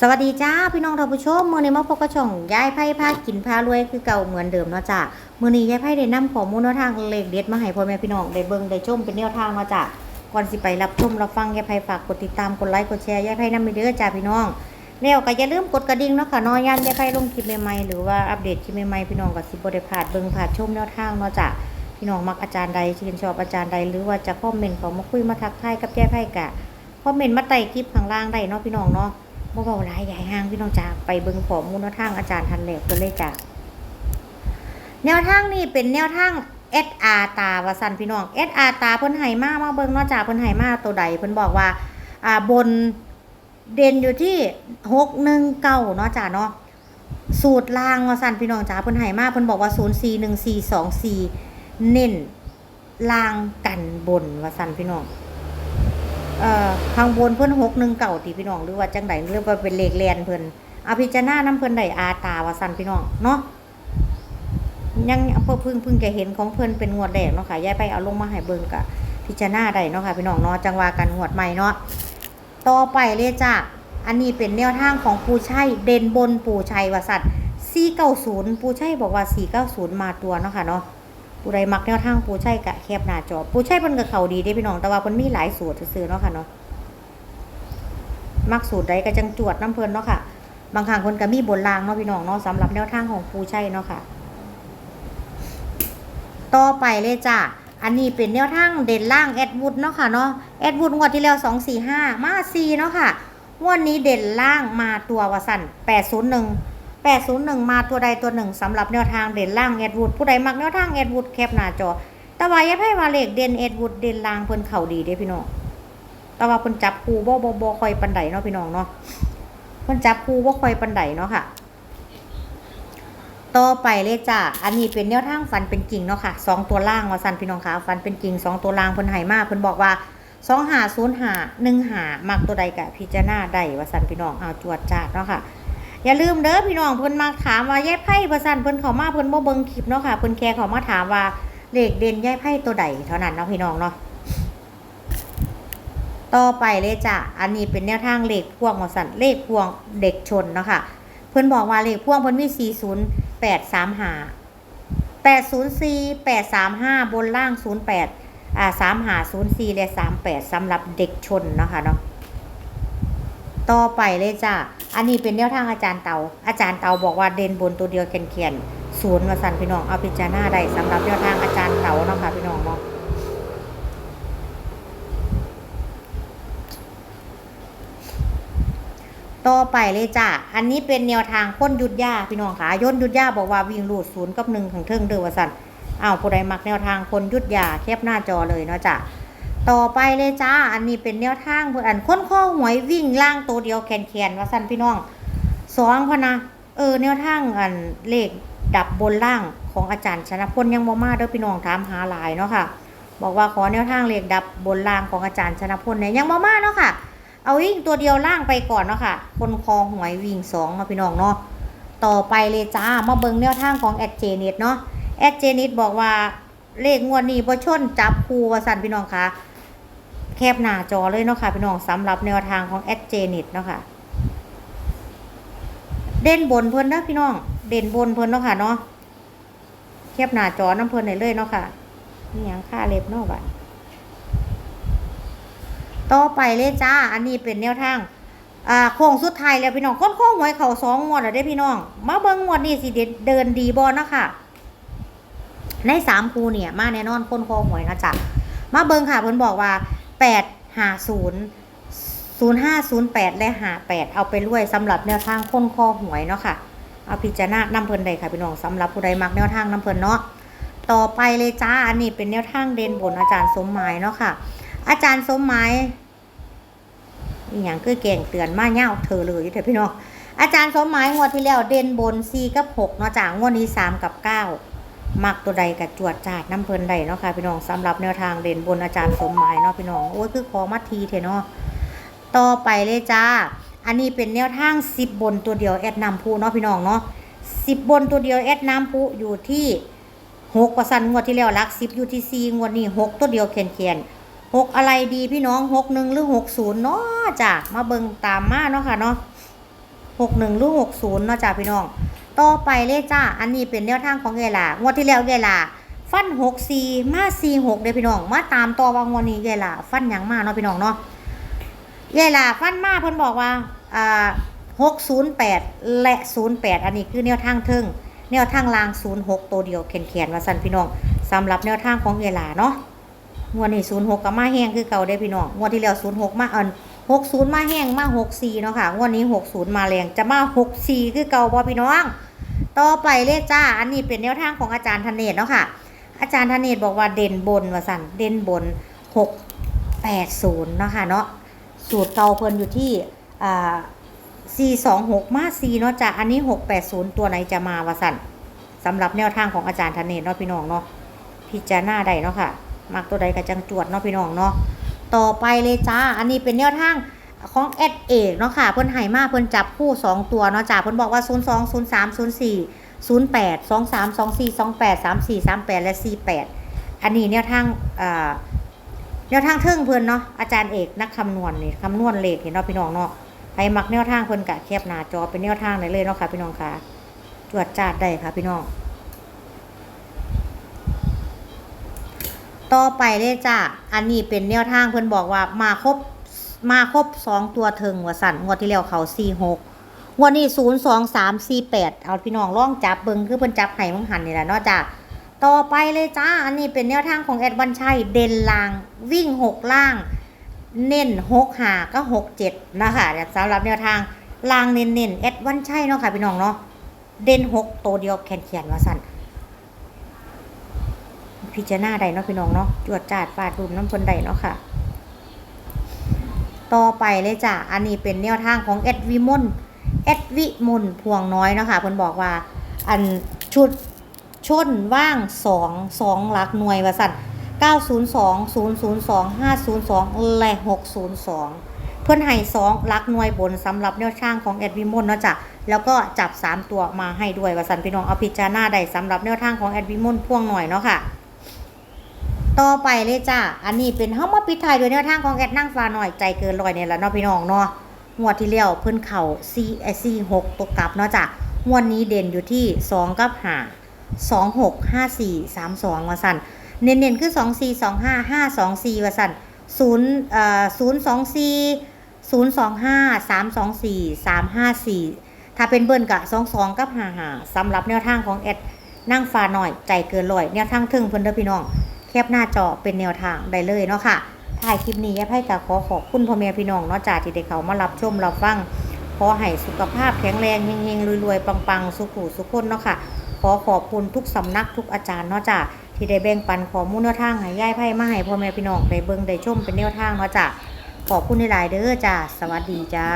สวัสดีจ้าพี่น้องท่านผู้ชมมื้อนี้มาพบกับช่องยายไพ่พากินพารวยคือเก่าเหมือนเดิมเนาะจ้ามื้อนี้ยายไพ่ได้นำข้อมูลแนวทางเลขเด็ดมาให้พ่อแม่พี่น้องได้เบิ่งได้ชมเป็นแนวทางเนาะจ้าก่อนสิไปรับชมรับฟังยายไพ่ฝากกดติดตามกดไลค์กดแชร์ยายไพ่นำไปเด้อจ้าพี่น้องแล้วก็อย่าลืมกดกระดิ่งเนาะค่ะนาะยามยายไพ่ลงคลิปใหม่ๆหรือว่าอัปเดตคลิปใหม่ๆพี่น้องก็สิบ่ได้พลาดเบิ่งพลาดชมแนวทางเนาะจ้าพี่น้องมักอาจารย์ใดชื่นชอบอาจารย์ใดหรือว่าจะคอมเมนต์เขามาคุยมาทักทายกับยายไพ่กะคอมเมนต์มาใต้คลิปข้างล่างได้เนาะพี่น้องเนาะ บ่เบาหลายใหญ่ห้างพี่น้องจ๋าไปเบิ่งข้อมูลแนวทางอาจารย์ทันแหลกกันเลยจ้ะแนวทางนี่เป็นแนวทาง SR ตาวาสันพี่น้อง SR ตาเพิ่นให้มามาเบิ่งนาะจ้าเพิ่นให้มาตัวใดเพิ่นบอกว่าอ่าบนเด่นอยู่ที่619เก้าเนาะจ้าเนาะสูตรล่างวาสันพี่น้องจ๋าเพิ่นให้มาเพิ่นบอกว่า041424เน้นล่างกันบนวาสันพี่น้อง เอ่อข้างบนเพิ่นหกหนึ่งเก่าตีพี่น้องหรือว่าจังไดหรือว่าเป็นเลขแลนเพิ่นอาพิจารณาน้ำเพิ่นไดอาตาว่าสันพี่น้องเนาะยังเพิ่งเพิ่งพิ่งจะเห็นของเพิ่นเป็นงวดแรกเนาะค่ะยายไปเอาลงมาให้เบิ่งกะพิจารณาได้เนาะค่ะพี่น้องเนาะจังว่ากันงวดใหม่เนาะต่อไปเลยจ้ะอันนี้เป็นแนวทางของปูชัยเด่นบนปูชัยวาสัตว์490 ปูชัยบอกว่า 490 มาตัวเนาะค่ะเนาะ ผู้ใดมักแนวทางปูใช่กะแคบหน้าจอปูใช่เพิ่นก็เขาดีเด้พี่น้องแต่ว่าเพิ่นมีหลายสูตรซื่อเนาะค่ะเนาะมักสูตรใดก็จังจวดน้ำเพิ่นเนาะค่ะ บางครั้งเพิ่นก็มีบนรางเนาะพี่น้องเนาะสำหรับแนวทางของปูใช่เนาะค่ะ ต่อไปเลยจ้ะอันนี้เป็นแนวทางเด่นล่างแอดวูดเนาะค่ะเนาะแอดวูดงวดที่แล้ว2 4 5มา4เนาะค่ะงวดนี้เด่นล่างมาตัววสั่น801 801 มาตัวใดตัวหนึ่งสำหรับแนวทางเด่นล่างแอดวูดผู้ใดมักแนวทางแอดวูดแคปหน้าจอแต่ว่าอย่าให้ว่าเลขเด่นแอดวูดเด่นล่างเพิ่นเข้าดีเด้พี่น้องแต่ว่าเพิ่นจับคู่บ่บ่บ่คอยปานใดเนาะพี่น้องเนาะเพิ่นจับคู่บ่คอยปานใดเนาะค่ะต่อไปเลยจ้ะ อันนี้เป็นแนวทางฟันเป็นกิ่งเนาะค่ะสองตัวล่างว่าสั่นพี่น้องคะฟันเป็นกิ่งสองตัวล่างเพิ่นให้มาเพิ่นบอกว่าสองหาศูนย์หาหนึ่งหามักตัวใดกะพิจารณาได้ว่าสั่นพี่น้องเอาจวดจาดเนาะค่ะ อย่าลืมเด้อพี่น้องเพิ่นมาถามว่ายายไพ่ประสันเพิ่นเขามาเพิ่นบ่เบิ่งคลิปเนาะค่ะเพิ่นแค่เขามาถามว่าเลขเด่นยายไพ่ตัวใดเท่านั้นเนาะพี่น้องเนาะต่อไปเลยจ้ะอันนี้เป็นแนวทางเลขพ่วงว่าสั่นเลขพ่วงเด็กชนเนาะค่ะเพิ่นบอกว่าเลขพ่วงเพิ่นมี 40835 804 835 บนล่าง 08อ่า3504 และ 38สำหรับเด็กชนเนาะค่ะเนาะ ต่อไปเลยจ้ะ อันนี้เป็นแนวทางอาจารย์เตา อาจารย์เตาบอกว่าเด่นบนตัวเดียวเขียนๆศูนย์มาสั่นพี่น้องเอาพิจารณาได้สำหรับแนวทางอาจารย์เตาเนาะค่ะพี่น้องเนาะต่อไปเลยจ้ะ อันนี้เป็นแนวทางพ้นยุดยาพี่น้องค่ะย่นยุดยาบอกว่าวิ่งรูดศูนย์กับหนึ่งขังเทิงเดือวสันอ้าวผู้ใดมักแนวทางคนยุดยาแคบหน้าจอเลยเนาะจ้ะ ต่อไปเลยจ้า อันนี้เป็นแนวทางเพื่ออันค้นข้อหวยวิ่งล่างตัวเดียวแขนแขนว่าสั้นพี่น้องสองพนะเออแนวทางอันเลขดับบนล่างของอาจารย์ชนะพลยังบ่มาเด้อพี่น้องถามหาหลายเนาะค่ะ บอกว่าขอแนวทางเลขดับบนล่างของอาจารย์ชนะพลเนี่ยยังบ่มาเนาะค่ะ เอาวิ่งตัวเดียวล่างไปก่อนเนาะค่ะ คนคอหวยวิ่งสองเนาพี่น้องเนาะต่อไปเลยจ้ามาเบิ่งแนวทางของแอดเจนิดเนาะแอดเจนิดบอกว่าเลขงวดนี้บ่ชนจับคู่ว่าสันพี่น้องค่ะ แคบหน้าจอเลยเนาะค่ะพี่น้องสำหรับแนวทางของแอดเจนิตเนาะค่ะเด่นบนเพิ่นเนาะพี่น้อง เด่นบนเพิ่นเนาะค่ะเนาะแคบหน้าจอน้ำเพิ่นเลยเนาะค่ะนี่ยังค่าเล็บเนาะบัดต่อไปเลยจ้า อันนี้เป็นแนวทางอ่าโค้งสุดท้ายแล้วพี่น้องค้นโค้งหวยเข่าสองงวดแล้วได้พี่น้อง มาเบิ่งงวดนี้สิเด,เดินดีบ่เนาะค่ะ ในสามคูเนี่ย มาแน่นอนคนโค้งหวยนะจ๊ะมาเบิ่งค่ะเพิ่นบอกว่า แปดหาศูนย์ศูนย์ห้าศูนย์และหาแปดเอาไปรวยสำหรับแนวทางค้นคอหวยเนาะค่ะ เอาพิจารณาน้ำเพิ่นใดค่ะพี่น้องสำหรับผู้ใดมักแนวทางน้ำเพิ่นเนาะต่อไปเลยจ้าอันนี้เป็นแนวทางเด่นบนอาจารย์สมหมายเนาะค่ะ อาจารย์สมหมายอีหยังคือเก่งเตือนมาเง่าเธอเลยอยู่เถอะพี่น้องอาจารย์สมหมายงวดที่แล้วเด่นบน4กับ6เนาะจ้างวดนี้3กับ9 มักตัวใดกับจวดจาดน้ำเพลินใดเนาะค่ะพี่น้องสำหรับแนวทางเด่นบนอาจารย์สมหมายเนาะพี่น้องโอ้ยคือขอมาทีเถอะเนาะต่อไปเลยจ้า อันนี้เป็นแนวทาง10บนตัวเดียวแอดนำพูเนาะพี่น้องเนาะ10บบนตัวเดียวแอดน้ำพูอยู่ที่6กว่าสันงวดที่แล้วลัก10อยู่ที่4งวดนี้6ตัวเดียวเขียนเขียนๆ6อะไรดีพี่น้อง6 1หนึ่งหรือ6 0เนาะจ้ะมาเบิ่งตามมาเนาะค่ะเนาะหกหนึ่งหรือหกศูนย์เนาะจ้าพี่น้อง ต่อไปเลยจ้า อันนี้เป็นแนวทางของเกล่างวดที่แล้วเกล่าฟันหกสี่มาสี่หกเด้อพี่น้อง มาตามต่อว่างวดนี้เกล่าฟันยังมาเนาะพี่น้องเนาะเกล่าฟันมาเพิ่นบอกว่าอ่าหกศูนย์แปดและศูนย์แปดอันนี้คือแนวทางเทิงแนวทางลางศูนย์หกตัวเดียวแขนๆว่าสั่นพี่น้องสำหรับแนวทางของเกล่าเนาะงวดนี้ศูนย์หกกับมาแห้งคือเก่าได้อพี่น้องงวดที่แล้วศูนย์หกมาเอิน หกศูนย์มาแห้งมาหกสี่เนาะค่ะงวดนี้หกศูนย์มาแรงจะมาหกสี่คือเก่าบ่พี่น้อง ต่อไปเลยจ้า อันนี้เป็นแนวทางของอาจารย์ธเนศเนาะค่ะ อาจารย์ธเนศบอกว่าเด่นบนว่าสั่นเด่นบนหกแปดศูนย์เนาะค่ะเนาะสูตรเก่าเพิ่นอยู่ที่อ่าสี่สองหกมาสี่เนาะจ้ะอันนี้หกแปดศูนย์ตัวไหนจะมาว่าสั่นสำหรับแนวทางของอาจารย์ธเนศเนาะพี่น้องเนาะพิจารณาได้เนาะค่ะมักตัวใดก็จังจวดเนาะพี่น้องเนาะ ต่อไปเลยจ้า อันนี้เป็นแนวทางของแอดเอกเนาะค่ะ เพิ่นให้มาเพิ่นจับคู่ 2 ตัวเนาะจ้าเพิ่นบอกว่า 0 2 0 3 0 4 0 8 2 3 2 4 2 8 3 4 3 8 และ 48 อันนี้แนวทางแนวทางเทิงเพิ่นเนาะอาจารย์เอกนักคำนวณนี่คำนวณเลขเห็นเนาะพี่น้องเนาะใครมักแนวทางเพิ่นกะแคบหน้าจอเป็นแนวทางได้เลยเนาะค่ะพี่น้องค่ะตรวจจาดได้ค่ะพี่น้อง ต่อไปเลยจ้าอันนี้เป็นแนวทางเพิ่อนบอกว่ามาครบมาครบสองตัวเทิงว่าสั่นงวดที่แล้วเขาสี่หกงวดนี้ศูนย์สองสามสี่แปดเอาพี่น้องลองจับเบิงคือเพิ่อนจับไห้มังหันนี่แหละเนาะจ้าต่อไปเลยจ้า อันนี้เป็นแนวทางของแอดวันชัยเด่นล่างวิ่งหกล่าง เน้นหกหาก็หกเจ็ดนะคะเดี๋ยวสำหรับแนวทางล่างเน้นเน้นแอดวันชัยเนาะค่ะพี่น้องเนาะเด่นหกตัวเดียวแขนเขียนว่าสั่น พิจารณาได้เนาะพี่น้องเนาะจวดจาดฟาดรุมน้ำพนใดเนาะค่ะ ต่อไปเลยจ้ะอันนี้เป็นแนวทางของเอ็ดวิมลเอ็ดวิมลพวงน้อยเนาะค่ะเพิ่นบอกว่า อันชุดชนว่างสองสองหลักหน่วยว่าสั่น902 002 502 และ 602 เพื่อนให้สองลักหน่วยบนสำหรับแนวทางของเอ็ดวิมลเนาะจ้ะแล้วก็จับ 3 ตัวมาให้ด้วยว่าสันพี่น้องเอาพิจารณาได้สำหรับแนวทางของแอดวิมลพ่วงหน่อยเนาะค่ะ ต่อไปเลยจ้า อันนี้เป็นเฮามาปิดท้ายด้วยแนวทางของแอดนั่งฟ้าหน่อยใจเกินร้อยเนี่ยแหละเนาะพี่น้องเนาะงวดที่แล้วเพิ่นเข่า C S C 6ตัวกลับเนาะจ้ะงวดนี้เด่นอยู่ที่2กับ5 2 6 5 4 3 2ว่าสั่นเน้นๆคือ2 4 2 5 5 2 4ว่าสั่น0เอ่อ0 2 4 0 2 5 3 2 4 3 5 4ถ้าเป็นเบิ้ลกะ2 2กับ5 5สำหรับแนวทางของแอดนั่งฟ้าหน่อยใจเกินร้อยแนวทางถึงเพิ่นเด้อพี่น้อง คปหน้าจอเป็นแนวทางได้เลยเนาะค่ะถ่ายคลิปนี้แย่ไพ่กะขอขอบคุณพ่อแม่พี่น้องเนาะจ่าที่ได้เขามารับชมรับฟังขอให้สุขภาพแข็งแรงเฮงๆรวยๆปังๆ สุขุสุขคนเนาะค่ะ ขอขอบคุณทุกสำนักทุกอาจารย์เนาะจ้ะที่ได้แบ่งปันข้อมูลแนวทางให้ย่ายไพ่มาให้พ่อแม่พี่น้องได้เบิ่งได้ชมเป็นแนวทางเนาะจ้ะขอบคุณหลายๆเด้อจ้ะสวัสดีจ้า